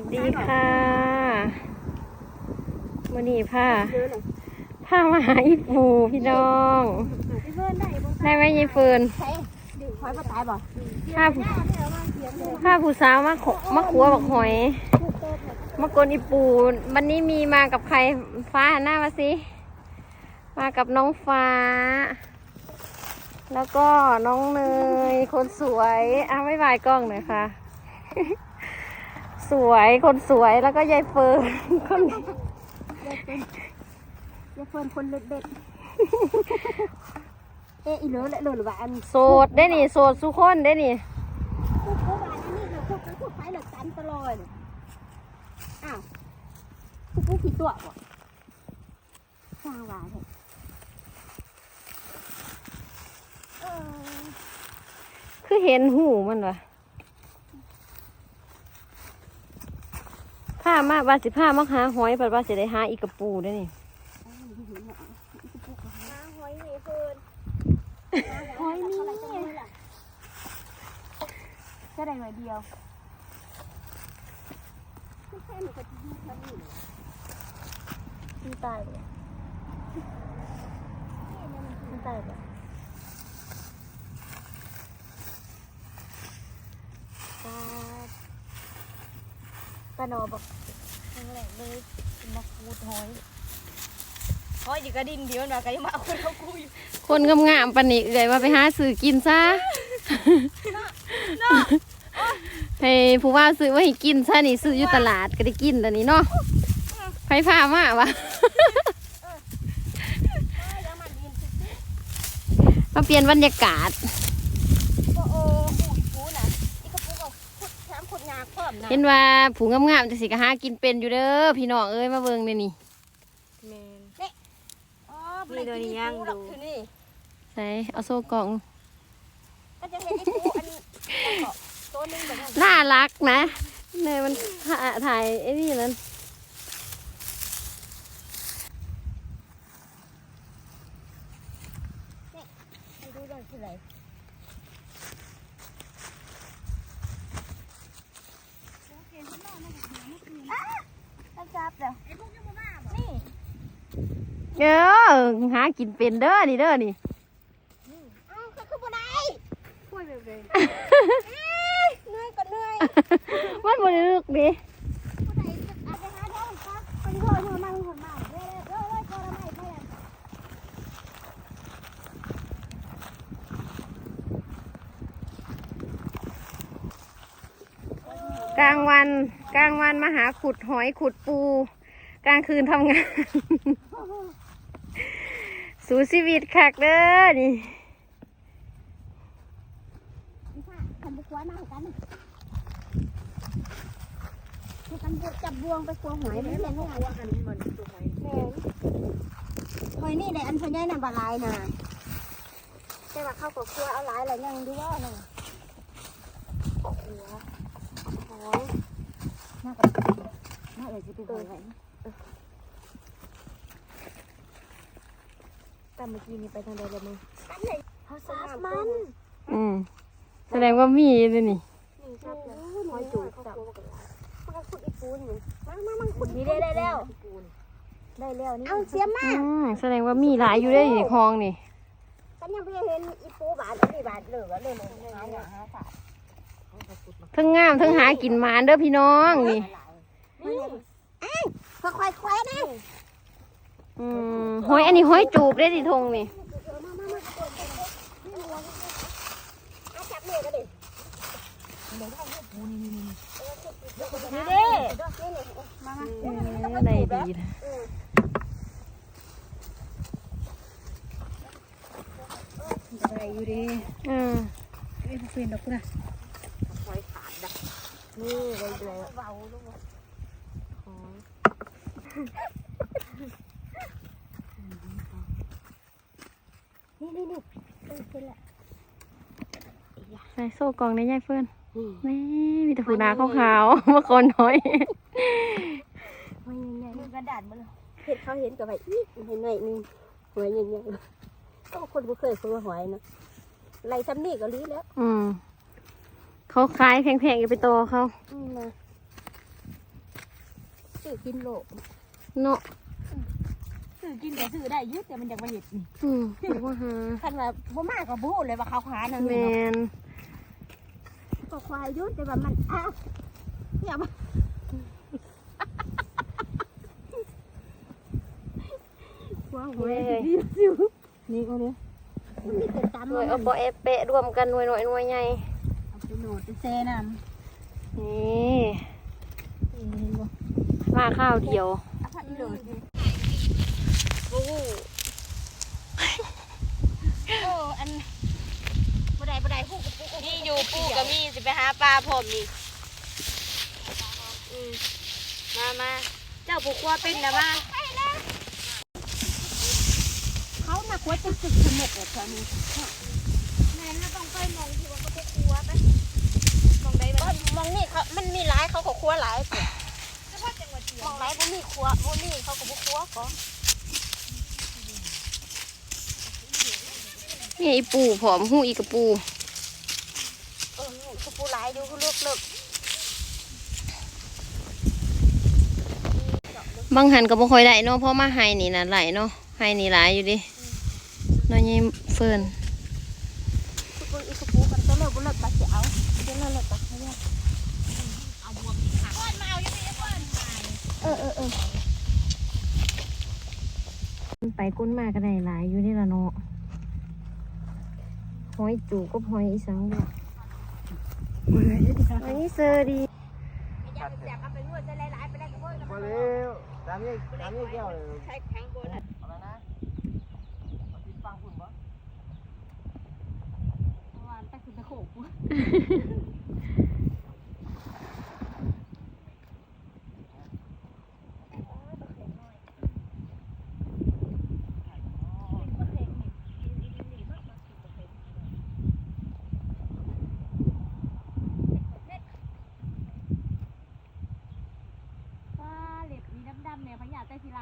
วัสดีค่ะวันนี้ผ้าเยอะเลยผ้ามาหาอีปูพี่น้องพี่เฟิร์นได้บ่ได้ไหมยายเฟิร์นใช่ดึงหอยมาตายบ่ผ้าผู้ผ้าผู้สาวมาขมาขัวบอกหอยมากลอีปูวันนี้มีมากับใครฟ้าหันหน้ามาสิมากับน้องฟ้า แล้วก็น้องเนยคนสวยอะไม่บายกล้องหน่อยค่ะ สวยคนสวยแล้วก็ยายเฟิร์นคนอย่าเฟิร์นคนเล็ดเด็ดเอ๊ะอีเหลือและเหลือหรือว่าอันโสดได้นี่โสดสุคนได้นี่พูดพูดว่าอันนี้เราพูดกันพูดไปเหลือตันตลอดเลยอ้าวพูดพูดผิดตัวบ่สร้างว่าเถอะเออคือเห็นหูมันวะ ผ้ามาบาสิผ้ามาหาหอยปัดบาสิได้หาอีกระปูได้นี่หอยมีเฟิร์นหอยมีจะได้หน่อยเดียวแค่หนูก็จะยืดแล้วนี่มันตายเลยมันตายเลย ตาโนบอกครั้งแรกเลยมาคูดหอยหอยอยู่กระดินเดียวนะก็ยังมาเอาคนเขาคุยคนงามๆปันนี่เลยว่าไปหาซื้อกินซะให้ผู้ว่าซื้อไว้ให้กินซะนี่ซื้ออยู่ตลาดก็ได้กินแต่นี้เนาะไฟฟ้ามากวะแล้วมันดินมาเปลี่ยนบรรยากาศ ก็โอ้หูอีปูน่ะอีกระปูกับขุดน้ำขุดงา เพิ่มนะเห็นว่าผูงามๆจะสิกะหากินเป็นอยู่เด้อพี่น้องเอ้ยมาเบิ่งนี่นี่อ๋อนี่โดนย่างดูนี่ใส่เอาโซ่กล่องก็จะเห็นอีปูอันตัวนึงแบบนั้นน่ารักนะเนี่ยมันถ่าถ่ายไอ้นี่นั้นดูด้วยคืออะไรจับจับเดี๋ยวนี่ เออหากินเป็นเด้อนี่เด้อนี่เอ้าก็คือบ่ได้พูดเลยเลยเหนื่อยก็เหนื่อยมันบ่ได้ลึกดิผู้ใดอาจจะหาท้องครับเป็นคนหัวมันหัวมันเรื่อยๆเรื่อยๆก็ไม่ไม่กลางวันกลางวันมาหาขุดหอยขุดปู กลางคืนทำงาน สู่ชีวิตคักเด้อนี่พี่ค่ะทำบุกไว้มากันคือกันบวจับบวงไปกวงหอยนี่แหละนี่หอยอันนี้มันตัวหอยแม่หอยนี่แหละอันพญายน่ะบาลายน่ะแต่ว่าเข้ากับครัวเอาหลายอะไรยังดูว่าน่ะครัวหอยน่ากับน่าเอ๋ยจะเป็นหอยไหน แต่เมื่อกี้นี่ไปทางใดเลยมึงเขาสาดมันอืมแสดงว่ามีเลยนี่นี่ครับหอยจูบจับมันก็ขุดอีปูนี่มามามันขุดนี่ได้ได้แล้วได้แล้วนี่เอาเสียมาอืมแสดงว่ามีหลายอยู่ได้ในคลองนี่ฉันยังไม่เห็นอีปูบาทอันนี้บาทเหลือเลยมันหาอย่างหาศาสตร์ทั้งงามทั้งหากินหมานเด้อพี่น้องนี่นี่อ้าวค่อยๆค่อยๆนะ อืมหอยอันนี้หอยจูบได้ดิทงนี่มามามาเอาจับมือกันดินี่ดิมามาเออได้ดีนะอะไรอยู่ดิอืมเอ้ยฟินดอกนะหอยขาดดักนี่เลยเลยเบาลูก นี่นี่นี่เออเป็นละใส่โซ่กล่องได้ยายเฟิร์นนี่มีแต่ผูนาขาวๆเมื่อก่อนน้อยมันยังไงมันกระดาษมันเห็นเขาเห็นกับไปอีกเห็นหน่อยนึงหอยยังไงก็คนบ่เคยซื้อหอยนะไรซ้ำนี่ก็รีแล้ว อืมเขาขายแพงๆอย่าไปโตอเขาอืมนะซื้อกินโลกเนาะ ซื้อกินก็ซื้อได้อยึดแต่มันอยากมาเห็ดนี่อืมว่าหาคันว่าบ่มากก็บ่ฮู้เลยว่าเขาขายนั่นแมนี่เนาะนก็ควายอยุ่แต่ว่ามันอ้าวอย่ามาว้าวเว้ยดีสิวนี่ก็เนี่ยมันมีแต่ตำหน่วยมัเอาปอเอเปะรวมกันหน่วยหน่วยหน่วยใหญ่เอาไปโหนดไปเซน้ำนี่เห็นบ่มาข้าวเดียว เอาผัดอีโหลดดิ โอ้โหโอ้อันบ่ได้บ่ได้ฮู้กับปุ๊กนี่อยู่ปูกับมีสิไปหาปลาผมนี่อืมมามาเจ้าผูกครัวเป็นนะมาเขาน่ะควรจะสึกสนุกแบบนี้แม่น่าต้องไปมองที่ว่าเขาครัวไปมองได้บ่มองนี่เขามันมีหลายเขาก็ครัวหลายเสียมองหลายบ่มีครัวบ่มีเขาก็บ่ครัวก็นี่ อีปูผอมหูอีกระปูเออเขาปูหลายดูเขาเลือกเลือกบางหันก็บ่ค่อยได้เนาะเพราะมาไฮนี่นะไหลเนาะไฮนี่หลายอยู่ดิน้อยยี่เฟิร์นเขาปูอีกเขาปูกันตัวเลือกบ่เลือกก็สิเอาเดี๋ยวเลือกเลือกก็เขาเลือกเอาบวมค่ะก้อนมาเอายังไม่ก้อนเออเออเออไปก้นมาก็ได้หลายอยู่นี่ละเนาะ หอยจูก็หอยอีสังด้วยอันนี้เซอร์ดีอยากอยากเอาไปนวดจะหลายๆไปได้ก็บ่มาเร็วตามนี้ตามนี้แก้วเลยใช้แข็งบนอะเอาละนะเอาติดฟังคุณบ่วานไปคือตะโขก ว่าเล็บมี ดำๆเนี่ยพญาไต้ทีไร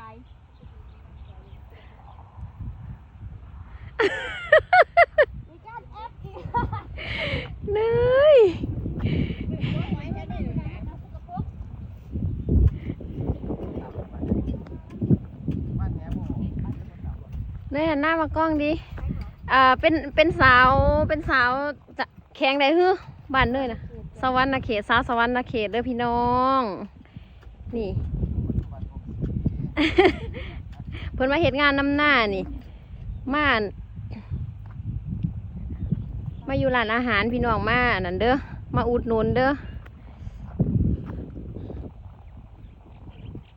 มีการแอปอีกเนยเนยหันหน้ามากล้องดิ อ่า เป็น เป็นสาว เป็นสาวจะแข็งได้ฮือบ้านเนยนะสวรรค์นาเขต สาวสวรรค์นาเขตเด้อพี่น้อง นี่ เพิ่นมาเฮ็ดงานนำหน้านี่ มานมาอยู่ร้านอาหารพี่น้องมานั่นเด้อ มาอุดหนุนเด้อ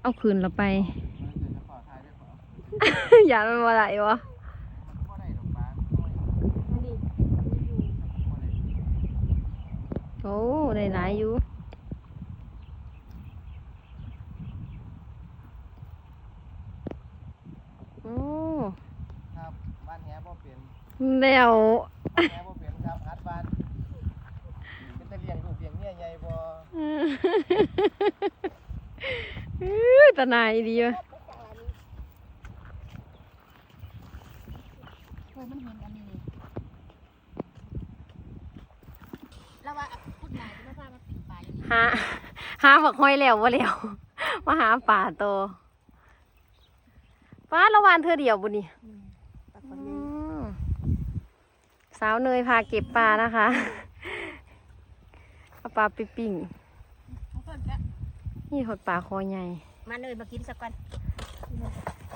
เอาคืนเราไป อย่ามันว่าไรวะโอ้ ได้หลายอยู่ โอ้ ครับ บ้านแหบ่เปลี่ยนแล้วบ้านแหบ่เปลี่ยนครับฮัดบ้านเป็นตะเลียงลูกเลียงเนี่ยใหญ่บ่อื้อตาหนายดีวะเออมันเห็นอันนี้แล้วว่าพูดนายจะไม่พามาปิดปลายอย่างนี้หาหาบักห้อยแล้ววะแล้วมาหาป่าโตป้าละวานเธอเดียวบุนี่ ปลาคน อื นี้ ม สาวเนยพาเก็บปลานะคะเอาปลาไปปิ้งนี่หดปลาคอใหญ่ มาเลยมากินสักก่อน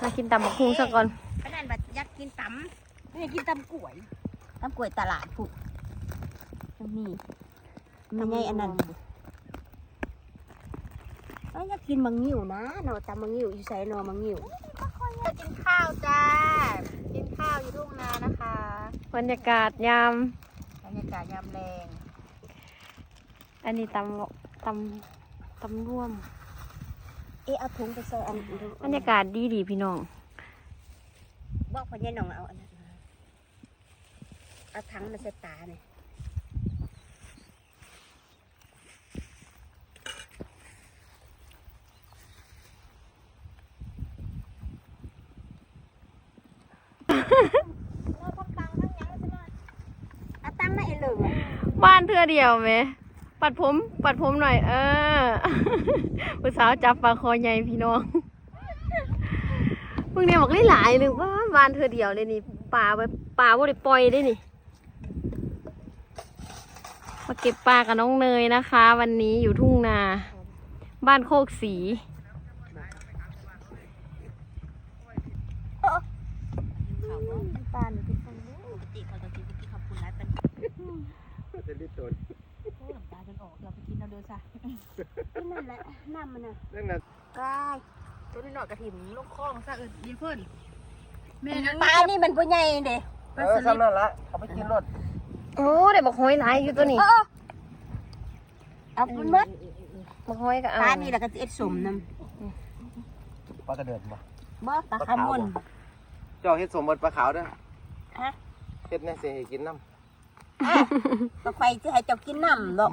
มากินตำบักฮุงซะก่อนขนาดแบบยักกินตำไม่กินตำกล้วยตำกล้วยตลาดผูกนี่มันไงอันนั้นเอ้ยอยากกินมังงิ้วนะเนอตำมังงิ้วอยู่ใส่นอมังงิ้วกินข้าวจ้า กินข้าวอยู่ทุ่งนานะคะ บรรยากาศยามบรรยากาศยามแรงอันนี้ตำตำตำร่วม เอะเอาถุงไปใส่อันบรรยากาศดีดีๆพี่น้องบอกพ่อใหญ่น้องเอาอันนั้นมาเอาถังมาใส่ตาเนี่ย เทำตังค์ทั้งยังใช่อเองเลยบ้านเธอเดียวไหม ปัดผม ปัดผมหน่อย เออผู้สาวจับปลาคอใหญ่พี่น้องพวกเนี้ยบอกหลายหนึ่งว่าวานเธอเดียวเลยนี่ปลาไปปลาบ่ได้ปล่อยได้นี่มาเก็บปลากับน้องเนยนะคะ วันนี้อยู่ทุ่งนา บ้านโคกสี ปานกินฟังปกติเขาจะกินกินขอบคุณร้านเป็น จะรีบตัวน้ำตาจนออกเราไปกินเอาเด้อซะนั่นแหละน้ำมันน่ะนั่นน่ะกายตัวนี้หน่อยกระถิ่นลูกคล้องซะเออดีเพิ่นแม่ปลานี่มันผู้ใหญ่เด้เออซ้ำนั่นละเอาไปกินรถโอ้เดี๋ยวบอกหอยหลายอยู่ตัวนี้เออเอามันมดบอกหอยก็เอาปลานี่แหละก็สิเอ็ดสมน้ปลากระเดิดบ่ำบ่ปลาขามนเจ้าเฮ็ดสมบัติปลาขาวเด้อฮะเฮ็ดแน่สิให้กินน้ำ ปลาไฟจะให้เจ้ากินน้ำดอก